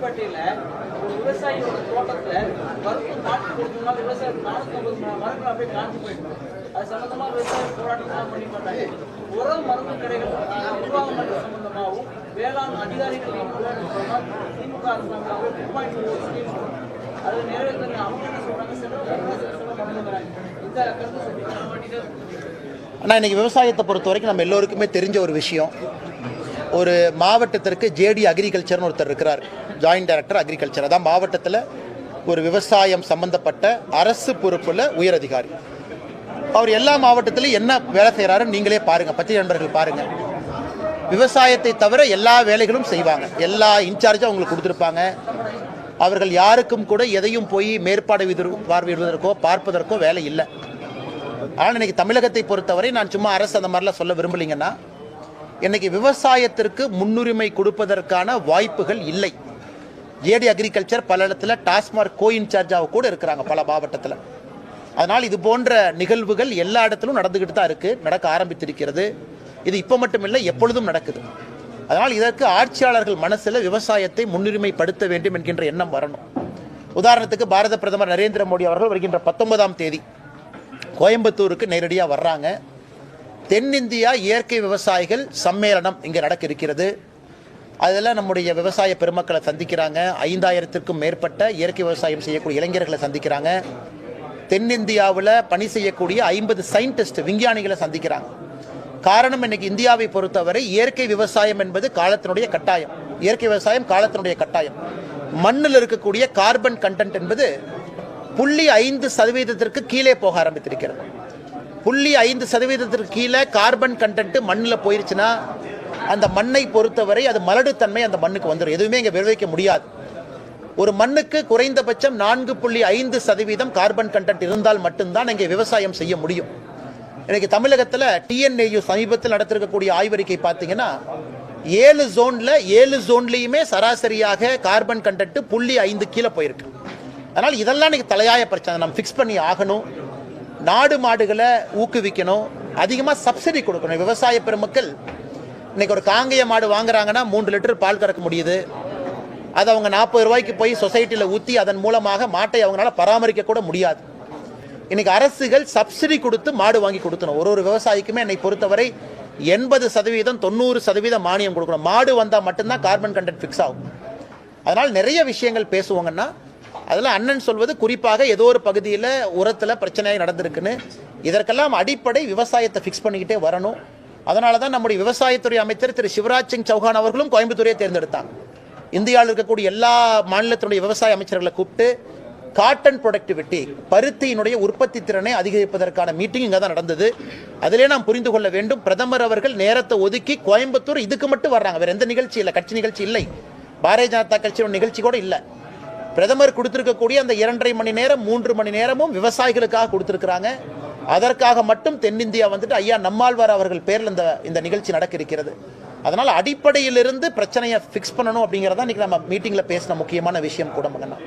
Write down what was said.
ராணிப்பேட்டையில ஒரு விவசாயியோட தோட்டத்துல மருந்து நாட்டு கொடுத்ததுனால விவசாயம் நானூத்தி ஐம்பது மரங்கள் அப்படியே காஞ்சி போயிட்டு அது சம்பந்தமா விவசாய போராட்டம் பண்ணி பண்ணாங்க உரம் மருந்து கடைகள் நிர்வாகம் பண்றது சம்பந்தமாகவும் வேளாண் அதிகாரிகள் திமுக அரசாங்கம் டூ பாயிண்ட் ஃபோர் ஸ்கீம் அது நிறைவேற்ற அவங்க என்ன சொல்றாங்க? செலவு இந்த கருத்து சொல்லுங்க ஆனால் இன்னைக்கு விவசாயத்தை பொறுத்த வரைக்கும் நம்ம எல்லோருக்குமே தெரிஞ்ச ஒரு விஷயம். ஒரு மாவட்டத்திற்கு ஜேடி அக்ரிகல்ச்சர்னு ஒருத்தர் இருக்கிறார். ஜாயின்ட் டைரக்டர் அக்ரிகல்ச்சர் அதான் மாவட்டத்தில் ஒரு விவசாயம் சம்பந்தப்பட்ட அரசு பொறுப்புள்ள உயர் அதிகாரி. அவர் எல்லா மாவட்டத்திலும் என்ன வேலை செய்கிறாருன்னு நீங்களே பாருங்கள் பத்திரிகை நண்பர்கள் பாருங்கள் விவசாயத்தை தவிர எல்லா வேலைகளும் செய்வாங்க. எல்லா இன்சார்ஜும் அவங்களுக்கு கொடுத்துருப்பாங்க. அவர்கள் யாருக்கும் கூட எதையும் போய் மேற்பாடு விதிரு பார்வையிடுவதற்கோ பார்ப்பதற்கோ வேலை இல்லை. ஆனால் இன்னைக்கு தமிழகத்தை பொறுத்தவரை நான் சும்மா அரசு அந்த மாதிரிலாம் சொல்ல விரும்பலைங்கன்னா இன்னைக்கு விவசாயத்திற்கு முன்னுரிமை கொடுப்பதற்கான வாய்ப்புகள் இல்லை. ஏடி அக்ரிகல்ச்சர் பல இடத்துல டாஸ்மார்க் கோ இன்சார்ஜாக கூட இருக்கிறாங்க பல மாவட்டத்தில். அதனால் இது போன்ற நிகழ்வுகள் எல்லா இடத்திலும் நடந்துக்கிட்டு தான் இருக்குது நடக்க ஆரம்பித்திருக்கிறது. இது இப்போ மட்டும் இல்லை எப்பொழுதும் நடக்குது. அதனால் இதற்கு ஆட்சியாளர்கள் மனசில் விவசாயத்தை முன்னுரிமைப்படுத்த வேண்டும் என்கின்ற எண்ணம் வரணும். உதாரணத்துக்கு பாரத பிரதமர் நரேந்திர மோடி அவர்கள் வருகின்ற பத்தொன்பதாம் தேதி கோயம்புத்தூருக்கு நேரடியாக வர்றாங்க. தென்னிந்தியா இயற்கை விவசாயிகள் சம்மேளனம் இங்கே நடக்க இருக்கிறது அதெல்லாம் நம்முடைய விவசாய பெருமக்களை சந்திக்கிறாங்க. ஐந்தாயிரத்திற்கும் மேற்பட்ட இயற்கை விவசாயம் செய்யக்கூடிய இளைஞர்களை சந்திக்கிறாங்க. தென்னிந்தியாவில் பணி செய்யக்கூடிய ஐம்பது சயின்டிஸ்ட் விஞ்ஞானிகளை சந்திக்கிறாங்க. காரணம் இன்னைக்கு இந்தியாவை பொறுத்தவரை இயற்கை விவசாயம் என்பது காலத்தினுடைய கட்டாயம். இயற்கை விவசாயம் காலத்தினுடைய கட்டாயம். மண்ணில் இருக்கக்கூடிய கார்பன் கண்டென்ட் என்பது புள்ளி ஐந்து சதவீதத்திற்கு கீழே போக ஆரம்பித்திருக்கிறது. புள்ளி ஐந்து சதவீதத்திற்கு கீழே கார்பன் கண்டென்ட் மண்ணில் போயிருச்சுன்னா அந்த மண்ணை பொறுத்தவரை அது மலடுத்தன்மை அந்த மண்ணுக்கு வந்துடும் எதுவுமே இங்கே விளைவிக்க முடியாது. ஒரு மண்ணுக்கு குறைந்தபட்சம் நான்கு புள்ளி ஐந்து சதவீதம் கார்பன் கண்டென்ட் இருந்தால் மட்டும்தான் இங்கே விவசாயம் செய்ய முடியும். எனக்கு தமிழகத்தில் டிஎன்ஏயு சமீபத்தில் நடத்திருக்கக்கூடிய ஆய்வறிக்கை பார்த்தீங்கன்னா ஏழு ஜோனில் ஏழு ஜோன்லேயுமே சராசரியாக கார்பன் கண்டென்ட் புள்ளி ஐந்து கீழே போயிருக்கு. அதனால் இதெல்லாம் இன்றைக்கி தலையாய பிரச்சனை. நம்ம ஃபிக்ஸ் பண்ணி ஆகணும். நாடு மாடுகளை ஊக்குவிக்கணும் அதிகமாக சப்சிடி கொடுக்கணும். விவசாய பெருமக்கள் இன்னைக்கு ஒரு காங்கேய மாடு வாங்குறாங்கன்னா மூன்று லிட்டர் பால் கறக்க முடியுது. அதை அவங்க நாற்பது ரூபாய்க்கு போய் சொசைட்டியில் ஊற்றி அதன் மூலமாக மாட்டை அவங்களால பராமரிக்க கூட முடியாது. இன்னைக்கு அரசுகள் சப்சிடி கொடுத்து மாடு வாங்கி கொடுத்தணும். ஒரு ஒரு விவசாயிக்குமே என்னை பொறுத்தவரை எண்பது சதவீதம் தொண்ணூறு சதவீதம் மானியம் கொடுக்கணும். மாடு வந்தால் மட்டும்தான் கார்பன் கண்டென்ட் ஃபிக்ஸ் ஆகும். அதனால் நிறைய விஷயங்கள் பேசுவாங்கன்னா அதில் அண்ணன் சொல்வது குறிப்பாக ஏதோ ஒரு பகுதியில் உரத்தில் பிரச்சனையாக நடந்திருக்குன்னு. இதற்கெல்லாம் அடிப்படை விவசாயத்தை ஃபிக்ஸ் பண்ணிக்கிட்டே வரணும். அதனால தான் நம்முடைய விவசாயத்துறை அமைச்சர் திரு சிவராஜ் சிங் சௌஹான் அவர்களும் கோயம்புத்தூரையே தேர்ந்தெடுத்தாங்க. இந்தியாவில் இருக்கக்கூடிய எல்லா மாநிலத்தினுடைய விவசாய அமைச்சர்களை கூப்பிட்டு காட்டன் ப்ரொடக்டிவிட்டி பருத்தியினுடைய உற்பத்தி திறனை அதிகரிப்பதற்கான மீட்டிங் இங்கே தான் நடந்தது. அதிலே நாம் புரிந்து கொள்ள வேண்டும் பிரதமர் அவர்கள் நேரத்தை ஒதுக்கி கோயம்புத்தூர் இதுக்கு மட்டும் வர்றாங்க. வேறு எந்த நிகழ்ச்சி இல்லை கட்சி நிகழ்ச்சி இல்லை. பாரதிய ஜனதா கட்சியோட நிகழ்ச்சி கூட இல்லை. பிரதமர் கொடுத்திருக்கக்கூடிய அந்த இரண்டரை மணி நேரம் மூன்று மணி நேரமும் விவசாயிகளுக்காக கொடுத்திருக்கிறாங்க. அதற்காக மட்டும் தென்னிந்தியா வந்துட்டு ஐயா நம்மாழ்வார் அவர்கள் பேரில் இந்த இந்த நிகழ்ச்சி நடக்க இருக்கிறது அதனால் அடிப்படையிலிருந்து பிரச்சனையை ஃபிக்ஸ் பண்ணணும் அப்படிங்கிறதா இன்னைக்கு நம்ம மீட்டிங்கில் பேசின முக்கியமான விஷயம் கூட மகன்னா